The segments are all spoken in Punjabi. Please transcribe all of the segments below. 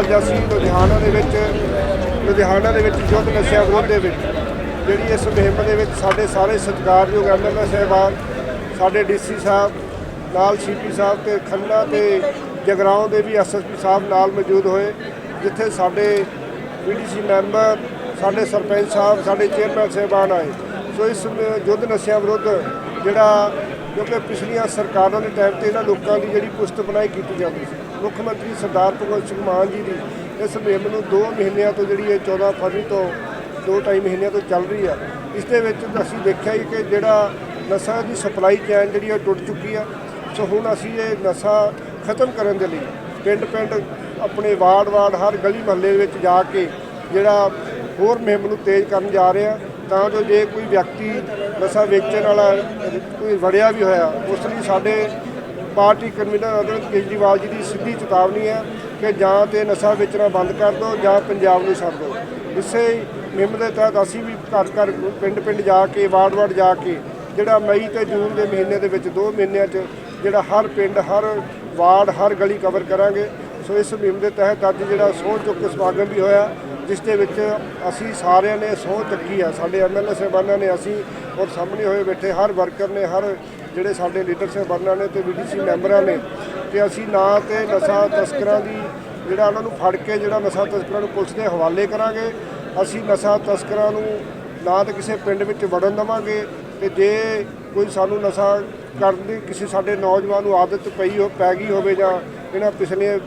ਅੱਜ ਅਸੀਂ ਲੁਧਿਆਣਾ ਦੇ ਵਿੱਚ, ਲੁਧਿਆਣਾ ਦੇ ਵਿੱਚ ਯੁੱਧ ਨਸ਼ਿਆਂ ਵਿਰੋਧ ਦੇ ਵਿੱਚ, ਜਿਹੜੀ ਇਸ ਮੁਹਿੰਮ ਦੇ ਵਿੱਚ ਸਾਡੇ ਸਾਰੇ ਸਤਿਕਾਰਯੋਗ ਐਮਐਲਏ ਸਹਿਬਾਨ, ਸਾਡੇ ਡੀਸੀ ਸਾਹਿਬ ਨਾਲ ਸੀਪੀ ਸਾਹਿਬ ਤੇ ਖੰਨਾ ਤੇ ਜਗਰਾਉਂ ਦੇ ਵੀ ਐਸਐਸਪੀ ਸਾਹਿਬ ਨਾਲ ਮੌਜੂਦ ਹੋਏ, ਜਿੱਥੇ ਸਾਡੇ ਪੀਡੀਸੀ ਮੈਂਬਰ, ਸਾਡੇ ਸਰਪੰਚ ਸਾਹਿਬ, ਸਾਡੇ ਚੇਅਰਮੈਨ ਸਹਿਬਾਨ ਆਏ। ਸੋ ਇਸ ਯੁੱਧ ਨਸ਼ਿਆਂ ਵਿਰੁੱਧ ਜਿਹੜਾ ਕਿਉਂਕਿ ਪਿਛਲੀਆਂ ਸਰਕਾਰਾਂ ਦੇ ਟਾਈਮ ਤੇ ਇਹਨਾਂ ਲੋਕਾਂ ਦੀ ਜਿਹੜੀ ਪੁਸਤ ਬਣਾਈ ਕੀਤੀ ਜਾਂਦੀ ਸੀ। ਮੁੱਖ ਮੰਤਰੀ ਸਰਦਾਰ ਭਗਵੰਤ ਸਿੰਘ ਮਾਨ ਜੀ ਦੀ ਇਸ ਮੁਹਿੰਮ ਨੂੰ 2 ਮਹੀਨਿਆਂ ਤੋਂ ਜਿਹੜੀ ਇਹ 14 ਫਰਵਰੀ ਤੋਂ ਦੋ ਢਾਈ ਮਹੀਨਿਆਂ ਤੋਂ ਚੱਲ ਰਹੀ ਆ। ਇਸ ਦੇ ਵਿੱਚ ਅਸੀਂ ਦੇਖਿਆ ਹੀ ਕਿ ਜਿਹੜਾ ਨਸ਼ਾ ਦੀ ਸਪਲਾਈ ਚੈਨ ਜਿਹੜੀ ਆ ਟੁੱਟ ਚੁੱਕੀ ਆ। ਸੋ ਹੁਣ ਅਸੀਂ ਇਹ ਨਸ਼ਾ ਖਤਮ ਕਰਨ ਦੇ ਲਈ ਪਿੰਡ ਪਿੰਡ ਆਪਣੇ ਵਾਰਡ ਵਾਰਡ ਹਰ ਗਲੀ ਮਹੱਲੇ ਵਿੱਚ ਜਾ ਕੇ ਜਿਹੜਾ ਹੋਰ ਮੁਹਿੰਮ ਨੂੰ ਤੇਜ਼ ਕਰਨ ਜਾ ਰਹੇ ਆ। ਤਾਂ ਜੋ ਜੇ ਕੋਈ ਵਿਅਕਤੀ ਨਸ਼ਾ ਵੇਚਣ ਵਾਲਾ ਕੋਈ ਵੜਿਆ ਵੀ ਹੋਇਆ, ਉਸ ਲਈ ਸਾਡੇ ਪਾਰਟੀ ਕਨਵੀਨਰ ਅਰਵਿੰਦ ਕੇਜਰੀਵਾਲ ਜੀ ਦੀ ਸਿੱਧੀ ਚੇਤਾਵਨੀ ਹੈ ਕਿ ਜਾਂ ਤੇ ਨਸ਼ਾ ਵੇਚਣਾ ਬੰਦ ਕਰ ਦਿਓ ਜਾਂ ਪੰਜਾਬ ਨੂੰ ਛੱਡ ਦਿਓ। ਇਸੇ ਮੁਹਿੰਮ ਦੇ ਤਹਿਤ ਅਸੀਂ ਵੀ ਘਰ ਘਰ ਪਿੰਡ ਪਿੰਡ ਜਾ ਕੇ, ਵਾਰਡ ਵਾਰਡ ਜਾ ਕੇ, ਜਿਹੜਾ ਮਈ ਤੇ ਜੂਨ ਦੇ ਮਹੀਨੇ ਦੇ ਵਿੱਚ ਦੋ ਮਹੀਨਿਆਂ 'ਚ ਜਿਹੜਾ ਹਰ ਪਿੰਡ, ਹਰ ਵਾਰਡ, ਹਰ ਗਲੀ ਕਵਰ ਕਰਾਂਗੇ, ਸੋ ਇਸ ਮੁਹਿੰਮ ਦੇ ਤਹਿਤ ਅੱਜ ਜਿਹੜਾ ਸਹੁੰ ਚੁੱਕ ਸਮਾਗਮ ਵੀ ਹੋਇਆ, ਜਿਸ ਦੇ ਵਿੱਚ ਅਸੀਂ ਸਾਰਿਆਂ ਨੇ ਸਹੁੰ ਚੱਕੀ ਆ, ਸਾਡੇ ਐਮਐਲਏ ਸਾਹਿਬਾਨਾਂ ਨੇ ਅਸੀਂ ਔਰ ਸਾਹਮਣੇ ਹੋਏ ਬੈਠੇ ਹਰ ਵਰਕਰ ਨੇ, ਹਰ ਜਿਹੜੇ ਸਾਡੇ ਲੀਡਰ ਸਾਹਿਬਾਨਾਂ ਨੇ ਤੇ ਬੀਡੀਸੀ ਮੈਂਬਰਾਂ ਨੇ ਕਿ ਅਸੀਂ ਨਾ ਤੇ ਨਸ਼ਾ ਤਸਕਰਾਂ ਦੀ ਜਿਹੜਾ ਉਹਨਾਂ ਨੂੰ ਫੜ ਕੇ, ਜਿਹੜਾ ਨਸ਼ਾ ਤਸਕਰਾਂ ਨੂੰ ਪੁਲਿਸ ਦੇ ਹਵਾਲੇ ਕਰਾਂਗੇ, ਅਸੀਂ ਨਸ਼ਾ ਤਸਕਰਾਂ ਨੂੰ ਨਾ ਤਾਂ ਕਿਸੇ ਪਿੰਡ ਵਿੱਚ ਵੜਨ ਦੇਵਾਂਗੇ ਤੇ ਜੇ ਕੋਈ ਸਾਨੂੰ ਨਸ਼ਾ ਕਰਨ ਦੀ ਕਿਸੇ ਸਾਡੇ ਨੌਜਵਾਨ ਨੂੰ ਆਦਤ ਪਈ ਹੋ, ਪੈ ਗਈ ਹੋਵੇ ਜਾਂ ਇਹਨਾਂ ਪਿਛਲੇ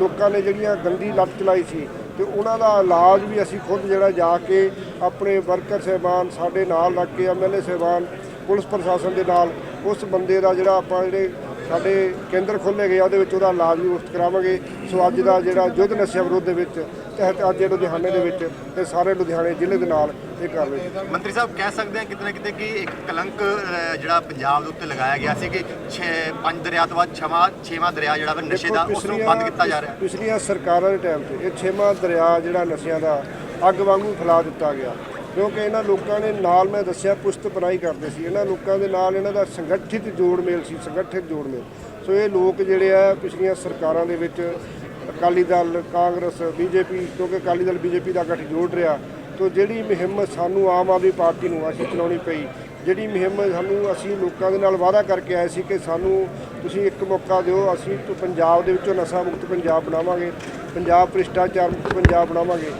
ਲੋਕਾਂ ਨੇ ਜਿਹੜੀਆਂ ਗੰਦੀ ਲੱਤ ਚਲਾਈ ਸੀ ਤੇ ਉਹਨਾਂ ਦਾ ਇਲਾਜ ਵੀ ਅਸੀਂ ਖੁਦ ਜਿਹੜਾ ਜਾ ਕੇ ਆਪਣੇ ਵਰਕਰ ਸਹਿਬਾਨ, ਸਾਡੇ ਨਾਲ ਲੱਗ ਕੇ ਐਮਐਲਏ ਸਹਿਬਾਨ, ਪੁਲਿਸ ਪ੍ਰਸ਼ਾਸਨ ਦੇ ਨਾਲ, ਉਸ ਬੰਦੇ ਦਾ ਜਿਹੜਾ ਆਪਾਂ ਜਿਹੜੇ ਸਾਡੇ ਕੇਂਦਰ ਖੋਲ੍ਹੇ ਗਏ ਆ ਉਹਦੇ ਵਿੱਚ ਉਹਦਾ ਇਲਾਜ ਵੀ ਮੁਫਤ ਕਰਾਵਾਂਗੇ। ਸੋ ਅੱਜ ਦਾ ਜਿਹੜਾ ਯੁੱਧ ਨਸ਼ਾ ਵਿਰੋਧ ਦੇ ਵਿੱਚ ਤਹਿਤ ਅੱਜ ਲੁਧਿਆਣੇ ਦੇ ਵਿੱਚ ਤੇ ਸਾਰੇ ਲੁਧਿਆਣੇ ਜ਼ਿਲ੍ਹੇ ਦੇ ਨਾਲ ਇਹ ਕਾਰਵਾਈ ਮੰਤਰੀ ਸਾਹਿਬ ਕਹਿ ਸਕਦੇ ਆ ਕਿਤੇ ਨਾ ਕਿਤੇ ਕਿ ਇੱਕ ਕਲੰਕ ਜਿਹੜਾ ਪੰਜਾਬ ਦੇ ਉੱਤੇ ਲਗਾਇਆ ਗਿਆ ਸੀ ਕਿ 6 ਪੰਜ ਦਰਿਆ ਤੋਂ ਬਾਅਦ ਛਵਾਂ ਛੇਵਾਂ ਦਰਿਆ ਜਿਹੜਾ ਨਸ਼ੇ ਦਾ ਉਸ ਨੂੰ ਬੰਦ ਕੀਤਾ ਜਾ ਰਿਹਾ। ਪਿਛਲੀਆਂ ਸਰਕਾਰਾਂ ਦੇ ਟਾਈਮ ਤੇ ਇਹ ਛੇਵਾਂ ਦਰਿਆ ਜਿਹੜਾ ਨਸ਼ਿਆਂ ਦਾ ਅੱਗ ਵਾਂਗੂ ਫੈਲਾ ਦਿੱਤਾ ਗਿਆ। ਕਿਉਂਕਿ ਇਹਨਾਂ ਲੋਕਾਂ ਨੇ ਨਾਲ ਮੈਂ ਦੱਸਿਆ ਪੁਸਤ ਬਣਾਈ ਕਰਦੇ ਸੀ। ਇਹਨਾਂ ਲੋਕਾਂ ਦੇ ਨਾਲ ਇਹਨਾਂ ਦਾ ਸੰਗਠਿਤ ਜੋੜ ਮੇਲ ਸੀ, ਸੰਗਠਿਤ ਜੋੜ ਮੇਲ। ਸੋ ਇਹ ਲੋਕ ਜਿਹੜੇ ਆ, ਪਿਛਲੀਆਂ ਸਰਕਾਰਾਂ ਦੇ ਵਿੱਚ ਅਕਾਲੀ ਦਲ, ਕਾਂਗਰਸ, ਬੀਜੇਪੀ, ਕਿਉਂਕਿ ਅਕਾਲੀ ਦਲ ਬੀਜੇਪੀ ਦਾ ਗੱਠਜੋੜ ਰਿਹਾ, ਤੋ ਜਿਹੜੀ ਮੁਹਿੰਮ ਸਾਨੂੰ ਆਮ ਆਦਮੀ ਪਾਰਟੀ ਨੂੰ ਅਸੀਂ ਚਲਾਉਣੀ ਪਈ। ਜਿਹੜੀ ਮੁਹਿੰਮ ਸਾਨੂੰ ਅਸੀਂ ਲੋਕਾਂ ਦੇ ਨਾਲ ਵਾਅਦਾ ਕਰਕੇ ਆਏ ਸੀ ਕਿ ਸਾਨੂੰ ਤੁਸੀਂ ਇੱਕ ਮੌਕਾ ਦਿਓ, ਅਸੀਂ ਪੰਜਾਬ ਦੇ ਵਿੱਚੋਂ ਨਸ਼ਾ ਮੁਕਤ ਪੰਜਾਬ ਬਣਾਵਾਂਗੇ, ਪੰਜਾਬ ਭ੍ਰਿਸ਼ਟਾਚਾਰ ਮੁਕਤ ਪੰਜਾਬ ਬਣਾਵਾਂਗੇ,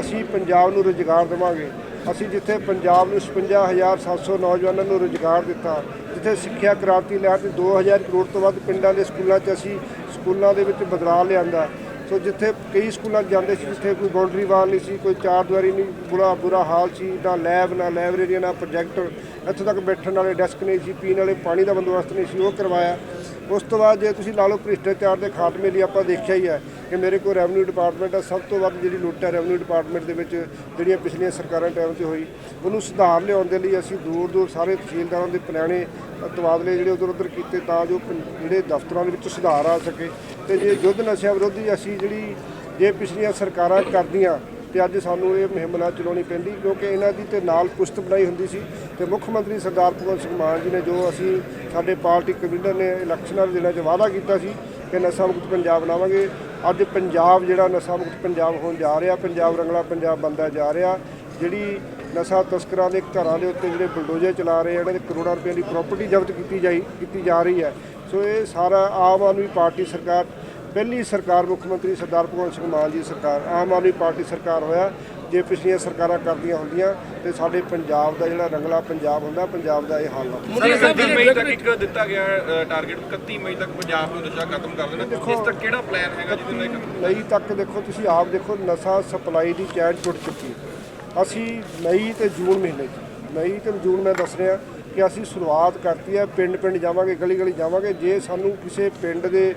ਅਸੀਂ ਪੰਜਾਬ ਨੂੰ ਰੁਜ਼ਗਾਰ ਦੇਵਾਂਗੇ। ਅਸੀਂ ਜਿੱਥੇ ਪੰਜਾਬ ਨੂੰ 55700 ਨੌਜਵਾਨਾਂ ਨੂੰ ਰੁਜ਼ਗਾਰ ਦਿੱਤਾ, ਜਿੱਥੇ ਸਿੱਖਿਆ ਕ੍ਰਾਂਤੀ ਲਹਿਰ ਤੇ 2000 ਕਰੋੜ ਤੋਂ ਵੱਧ ਪਿੰਡਾਂ ਦੇ ਸਕੂਲਾਂ 'ਚ ਅਸੀਂ ਸਕੂਲਾਂ ਦੇ ਵਿੱਚ ਬਦਲਾਅ ਲਿਆਂਦਾ। ਸੋ ਜਿੱਥੇ ਕਈ ਸਕੂਲਾਂ 'ਚ ਜਾਂਦੇ ਸੀ, ਜਿੱਥੇ ਕੋਈ ਬਾਉਂਡਰੀ ਵਾਲ ਨਹੀਂ ਸੀ, ਕੋਈ ਚਾਰ ਦੀਵਾਰੀ ਨਹੀਂ, ਬੁਰਾ ਬੁਰਾ ਹਾਲ ਸੀ, ਨਾ ਲੈਬ ਨਾ ਲਾਇਬ੍ਰੇਰੀ ਨਾ ਪ੍ਰੋਜੈਕਟ ਇੱਥੋਂ ਤੱਕ ਬੈਠਣ ਵਾਲੇ ਡੈਸਕ ਨਹੀਂ ਸੀ, ਪੀਣ ਵਾਲੇ ਪਾਣੀ ਦਾ ਬੰਦੋਬਸਤ ਨਹੀਂ ਸੀ, ਉਹ ਕਰਵਾਇਆ। ਉਸ ਤੋਂ ਬਾਅਦ ਜੇ ਤੁਸੀਂ ਲਾ ਲਓ ਭ੍ਰਿਸ਼ਟਾਚਾਰ ਦੇ ਖਾਤਮੇ ਲਈ ਆਪਾਂ ਦੇਖਿਆ ਹੀ ਹੈ ਕਿ ਮੇਰੇ ਕੋਲ ਰੈਵਨਿਊ ਡਿਪਾਰਟਮੈਂਟ ਆ, ਸਭ ਤੋਂ ਵੱਧ ਜਿਹੜੀ ਲੁੱਟ ਹੈ ਰੈਵਨਿਊ ਡਿਪਾਰਟਮੈਂਟ ਦੇ ਵਿੱਚ, ਜਿਹੜੀਆਂ ਪਿਛਲੀਆਂ ਸਰਕਾਰਾਂ ਟਾਈਮ ਤੇ ਹੋਈ, ਉਹਨੂੰ ਸੁਧਾਰ ਲਿਆਉਣ ਦੇ ਲਈ ਅਸੀਂ ਦੂਰ ਦੂਰ ਸਾਰੇ ਤਹਿਸੀਲਦਾਰਾਂ ਦੇ ਪੁਰਾਣੇ ਤਬਾਦਲੇ ਜਿਹੜੇ ਉਧਰ ਉਧਰ ਕੀਤੇ ਤਾਂ ਜੋ ਪੰ- ਜਿਹੜੇ ਦਫ਼ਤਰਾਂ ਦੇ ਵਿੱਚ ਸੁਧਾਰ ਆ ਸਕੇ। ਤੇ ਜੇ ਯੁੱਧ ਨਸ਼ਿਆਂ ਵਿਰੋਧੀ ਅਸੀਂ ਜਿਹੜੀ ਜੇ ਪਿਛਲੀਆਂ ਸਰਕਾਰਾਂ ਕਰਦੀਆਂ, ਤੇ ਅੱਜ ਸਾਨੂੰ ਇਹ ਮੁਹਿੰਮ ਨਾ ਚਲਾਉਣੀ ਪੈਂਦੀ, ਕਿਉਂਕਿ ਇਹਨਾਂ ਦੀ ਤੇ ਨਾਲ ਪੁਸਤ ਬਣਾਈ ਹੁੰਦੀ ਸੀ। ਤੇ ਮੁੱਖ ਮੰਤਰੀ ਸਰਦਾਰ ਭਗਵੰਤ ਸਿੰਘ ਮਾਨ ਜੀ ਨੇ ਜੋ ਅਸੀਂ ਸਾਡੇ ਪਾਰਟੀ ਕਨਵੀਨਰ ਨੇ ਇਲੈਕਸ਼ਨਾਂ ਦੇ ਦਿਨਾਂ 'ਚ ਵਾਅਦਾ ਕੀਤਾ ਸੀ ਕਿ ਨਸ਼ਾ ਮੁਕਤ ਪੰਜਾਬ ਬਣਾਵਾਂਗੇ ਅੱਜ ਪੰਜਾਬ ਜਿਹੜਾ ਨਸ਼ਾ ਮੁਕਤ ਪੰਜਾਬ ਹੋਣ ਜਾ ਰਿਹਾ, ਪੰਜਾਬ ਰੰਗਲਾ ਪੰਜਾਬ ਬਣਦਾ ਜਾ ਰਿਹਾ, ਜਿਹੜੀ ਨਸ਼ਾ ਤਸਕਰਾਂ ਦੇ ਘਰਾਂ ਦੇ ਉੱਤੇ ਜਿਹੜੇ ਬਲਡੋਜ਼ਰ ਚਲਾ ਰਹੇ ਆ, ਇਹਨਾਂ ਦੇ ਕਰੋੜਾਂ ਰੁਪਏ ਦੀ ਪ੍ਰਾਪਰਟੀ ਜ਼ਬਤ ਕੀਤੀ ਜਾਈ, ਕੀਤੀ ਜਾ ਰਹੀ ਹੈ। ਸੋ ਇਹ ਸਾਰਾ ਆਮ ਆਦਮੀ ਪਾਰਟੀ ਸਰਕਾਰ, ਪਹਿਲੀ ਸਰਕਾਰ ਮੁੱਖ ਮੰਤਰੀ ਸਰਦਾਰ ਭਗਵੰਤ ਸਿੰਘ ਮਾਨ ਜੀ ਸਰਕਾਰ, ਆਮ ਆਦਮੀ ਪਾਰਟੀ ਸਰਕਾਰ ਹੋਇਆ। ਜੇ ਪਿਛਲੀਆਂ ਸਰਕਾਰਾਂ ਕਰਦੀਆਂ ਹੁੰਦੀਆਂ ਤੇ ਸਾਡੇ ਪੰਜਾਬ ਦਾ ਜਿਹੜਾ ਰੰਗਲਾ ਪੰਜਾਬ ਹੁੰਦਾ ਪੰਜਾਬ ਦਾ ਇਹ ਹਾਲ ਹੁੰਦਾ ਸਰ 31 ਮਈ ਤੱਕ ਇੱਕ ਦਿੱਤਾ ਗਿਆ ਟਾਰਗੇਟ 31 ਮਈ ਤੱਕ ਪੰਜਾਬ ਨੂੰ ਨਸ਼ਾ ਖਤਮ ਕਰ ਦੇਣਾ। ਇਸ ਤੱਕ ਕਿਹੜਾ ਪਲਾਨ ਹੈਗਾ ਜਿਹਦੇ ਨਾਲ ਮਈ ਤੱਕ ਦੇਖੋ ਤੁਸੀਂ ਆਪ ਦੇਖੋ ਨਸ਼ਾ ਸਪਲਾਈ ਦੀ ਚੈਨ ਟੁੱਟ ਚੁੱਕੀ ਹੈ। ਅਸੀਂ ਮਈ ਤੇ ਜੂਨ ਮਹੀਨੇ 'ਚ ਮਈ ਤੇ ਜੂਨ ਮੈਂ ਦੱਸ ਰਿਹਾ ਕਿ ਅਸੀਂ ਸ਼ੁਰੂਆਤ ਕਰਤੀ ਹੈ ਪਿੰਡ ਪਿੰਡ ਜਾਵਾਂਗੇ ਗਲੀ ਗਲੀ ਜਾਵਾਂਗੇ। ਜੇ ਸਾਨੂੰ ਕਿਸੇ ਪਿੰਡ ਦੇ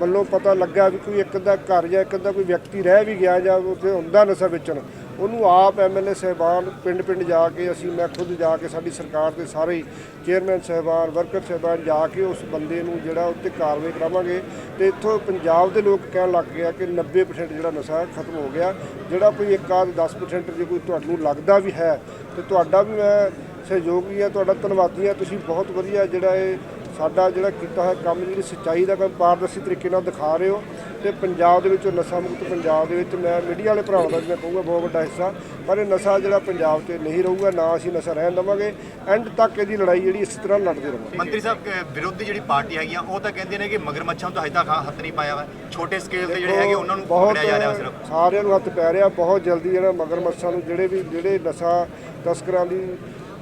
ਵੱਲੋਂ ਪਤਾ ਲੱਗਾ ਵੀ ਕੋਈ ਇੱਕ ਅੱਧਾ ਘਰ ਜਾਂ ਇੱਕ ਅੱਧਾ ਕੋਈ ਵਿਅਕਤੀ ਰਹਿ ਵੀ ਗਿਆ ਜਾਂ ਉੱਥੇ ਹੁੰਦਾ ਨਸ਼ਾ ਵੇਚਣ ਉਹਨੂੰ ਆਪ ਐਮਐਲਏ ਸਹਿਬਾਨ ਪਿੰਡ ਪਿੰਡ ਜਾ ਕੇ ਅਸੀਂ, ਮੈਂ ਖੁਦ ਜਾ ਕੇ, ਸਾਡੀ ਸਰਕਾਰ ਦੇ ਸਾਰੇ ਚੇਅਰਮੈਨ ਸਹਿਬਾਨ, ਵਰਕਰ ਸਹਿਬਾਨ ਜਾ ਕੇ ਉਸ ਬੰਦੇ ਨੂੰ ਜਿਹੜਾ ਉੱਤੇ ਕਾਰਵਾਈ ਕਰਾਵਾਂਗੇ। ਤੇ ਇੱਥੋਂ ਪੰਜਾਬ ਦੇ ਲੋਕ ਕਹਿਣ ਲੱਗ ਗਿਆ ਕਿ 90% ਜਿਹੜਾ ਨਸ਼ਾ ਖਤਮ ਹੋ ਗਿਆ। ਜਿਹੜਾ ਕੋਈ ਇੱਕ ਆਧ 10% ਜੇ ਕੋਈ ਤੁਹਾਨੂੰ ਲੱਗਦਾ ਵੀ ਹੈ, ਤੇ ਤੁਹਾਡਾ ਵੀ ਮੈਂ ਸਹਿਯੋਗੀ ਆ ਤੁਹਾਡਾ ਧੰਨਵਾਦੀ ਆ ਤੁਸੀਂ ਬਹੁਤ ਵਧੀਆ ਜਿਹੜਾ ਇਹ ਸਾਡਾ ਜਿਹੜਾ ਕੀਤਾ ਹੋਇਆ ਕੰਮ, ਜਿਹੜੀ ਸੱਚਾਈ ਦਾ ਕੰਮ ਪਾਰਦਰਸ਼ੀ ਤਰੀਕੇ ਨਾਲ ਦਿਖਾ ਰਹੇ ਹੋ। ਤੇ ਪੰਜਾਬ ਦੇ ਵਿੱਚ ਨਸ਼ਾ ਮੁਕਤ ਪੰਜਾਬ ਦੇ ਵਿੱਚ ਮੈਂ ਮੀਡੀਆ ਵਾਲੇ ਭਰਾਵਾਂ ਦਾ ਮੈਂ ਕਹੂੰਗਾ ਬਹੁਤ ਵੱਡਾ ਹਿੱਸਾ ਪਰ ਇਹ ਨਸ਼ਾ ਜਿਹੜਾ ਪੰਜਾਬ 'ਚ ਨਹੀਂ ਰਹੂਗਾ ਨਾ ਅਸੀਂ ਨਸ਼ਾ ਰਹਿਣ ਦੇਵਾਂਗੇ ਐਂਡ ਤੱਕ ਇਹਦੀ ਲੜਾਈ ਜਿਹੜੀ ਇਸ ਤਰ੍ਹਾਂ ਲੜਦੇ ਰਹਾਂਗੇ ਮੰਤਰੀ ਸਾਹਿਬ ਵਿਰੋਧੀ ਜਿਹੜੀ ਪਾਰਟੀ ਹੈਗੀਆਂ ਉਹ ਤਾਂ ਕਹਿੰਦੇ ਨੇ ਕਿ ਮਗਰਮੱਛਾਂ ਤੋਂ ਹਜੇ ਤੱਕ ਹੱਥ ਨਹੀਂ ਪਾਇਆ ਵਾ। ਛੋਟੇ ਸਕੇਲ ਤੇ ਜਿਹੜੇ ਹੈਗੇ ਉਹਨਾਂ ਨੂੰ ਬਹੁਤ ਪਕੜਿਆ ਜਾ ਰਿਹਾ ਸਿਰਫ। ਸਾਰਿਆਂ ਨੂੰ ਹੱਥ ਪੈ ਰਿਹਾ ਬਹੁਤ ਜਲਦੀ ਜਿਹੜਾ ਮਗਰਮੱਛਾਂ ਨੂੰ ਜਿਹੜੇ ਵੀ ਜਿਹੜੇ ਨਸ਼ਾ ਤਸਕਰਾਂ ਦੀ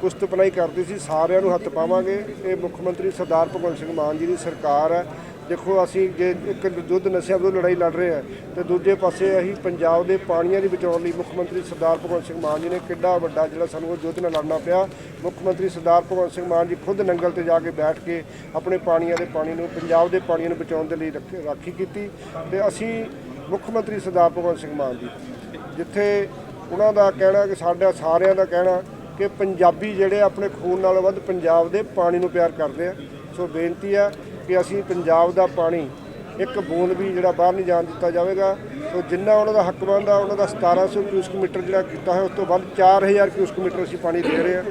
ਕੁਸ਼ਤ ਪਨਾਈ ਕਰਦੀ ਸੀ ਸਾਰਿਆਂ ਨੂੰ ਹੱਥ ਪਾਵਾਂਗੇ। ਇਹ ਮੁੱਖ ਮੰਤਰੀ ਸਰਦਾਰ ਭਗਵੰਤ ਸਿੰਘ ਮਾਨ ਜੀ ਦੀ ਸਰਕਾਰ ਹੈ ਦੇਖੋ, ਅਸੀਂ ਜੇ ਇੱਕ ਦੁੱਧ ਨਸ਼ਿਆਂ ਵਿਰੁੱਧ ਲੜਾਈ ਲੜ ਰਹੇ ਹਾਂ, ਤੇ ਦੂਜੇ ਪਾਸੇ ਅਸੀਂ ਪੰਜਾਬ ਦੇ ਪਾਣੀਆਂ ਦੀ ਬਚਾਉਣ ਲਈ ਮੁੱਖ ਮੰਤਰੀ ਸਰਦਾਰ ਭਗਵੰਤ ਸਿੰਘ ਮਾਨ ਜੀ ਨੇ ਕਿੱਡਾ ਵੱਡਾ ਜਿਹੜਾ ਸਾਨੂੰ ਉਹ ਯੁੱਧ ਨਾਲ ਲੜਨਾ ਪਿਆ। ਮੁੱਖ ਮੰਤਰੀ ਸਰਦਾਰ ਭਗਵੰਤ ਸਿੰਘ ਮਾਨ ਜੀ ਖੁਦ ਨੰਗਲ ਤੇ ਜਾ ਕੇ ਬੈਠ ਕੇ ਆਪਣੇ ਪਾਣੀਆਂ ਦੇ ਪਾਣੀ ਨੂੰ, ਪੰਜਾਬ ਦੇ ਪਾਣੀਆਂ ਨੂੰ ਬਚਾਉਣ ਦੇ ਲਈ ਰੱਖ- ਰਾਖੀ ਕੀਤੀ ਤੇ ਅਸੀਂ ਮੁੱਖ ਮੰਤਰੀ ਸਰਦਾਰ ਭਗਵੰਤ ਸਿੰਘ ਮਾਨ ਜੀ, ਜਿੱਥੇ ਉਹਨਾਂ ਦਾ ਕਹਿਣਾ ਕਿ ਸਾਡਾ ਸਾਰਿਆਂ ਦਾ ਕਹਿਣਾ ਕਿ ਪੰਜਾਬੀ ਜਿਹੜੇ ਆਪਣੇ ਖੂਨ ਨਾਲੋਂ ਵੱਧ ਪੰਜਾਬ ਦੇ ਪਾਣੀ ਨੂੰ ਪਿਆਰ ਕਰਦੇ ਆ। ਸੋ ਬੇਨਤੀ ਆ ਕਿ ਅਸੀਂ ਪੰਜਾਬ ਦਾ ਪਾਣੀ ਇੱਕ ਬੂੰਦ ਵੀ ਜਿਹੜਾ ਬਾਹਰ ਨਹੀਂ ਜਾਣ ਦਿੱਤਾ ਜਾਵੇਗਾ। ਸੋ ਜਿੰਨਾ ਉਹਨਾਂ ਦਾ ਹੱਕ ਬਣਦਾ ਉਹਨਾਂ ਦਾ 1700 ਕਿਊਸਕ ਮੀਟਰ ਜਿਹੜਾ ਕੀਤਾ ਹੈ ਉਸ ਤੋਂ ਵੱਧ 4000 ਕਿਊਸਕ ਮੀਟਰ ਅਸੀਂ ਪਾਣੀ ਦੇ ਰਹੇ ਹਾਂ।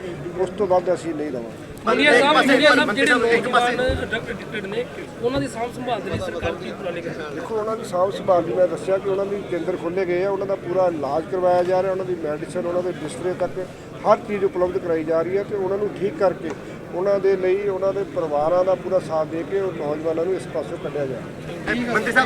ਉਸ ਤੋਂ ਵੱਧ ਅਸੀਂ ਨਹੀਂ ਦੇਵਾਂਗੇ। ਇੱਕ ਸਾਹਿਬ ਮੰਗਿਆ ਸਾਹਿਬ ਮੰਤਰੀ ਜਿਹੜੇ ਇੱਕ ਪਾਸੇ- ਐਡਿਕਟਡ ਨੇ ਉਹਨਾਂ ਦੀ ਸਾਂਭ ਸੰਭਾਲ ਦੇ ਲਈ ਸਰਕਾਰ ਕੀ ਉਪਰਾਲੇ ਕਰ ਰਹੀ ਹੈ? ਦੇਖੋ ਉਹਨਾਂ ਦੀ ਸਾਂਭ ਸੰਭਾਲ ਦੀ ਮੈਂ ਦੱਸਿਆ ਕਿ ਉਹਨਾਂ ਦੀ ਕੇਂਦਰ ਖੋਲ੍ਹੇ ਗਏ ਆ ਉਹਨਾਂ ਦਾ ਪੂਰਾ ਇਲਾਜ ਕਰਵਾਇਆ ਜਾ ਰਿਹਾ ਉਹਨਾਂ ਦੀ ਮੈਡੀਸਨ ਉਹਨਾਂ ਦੇ ਬਿਸਤਰੇ ਤੱਕ ਹਰ ਚੀਜ਼ ਉਪਲਬਧ ਕਰਾਈ ਜਾ ਰਹੀ ਹੈ ਤੇ ਉਹਨਾਂ ਨੂੰ ਠੀਕ ਕਰਕੇ ਉਹਨਾਂ ਦੇ ਲਈ ਉਹਨਾਂ ਦੇ ਪਰਿਵਾਰਾਂ ਦਾ ਪੂਰਾ ਸਾਥ ਦੇ ਕੇ ਉਹ ਨੌਜਵਾਨਾਂ ਨੂੰ ਇਸ ਪਾਸੇ ਕੱਢਿਆ ਜਾਵੇ। ਮੰਤਰੀ ਸਾਹਿਬ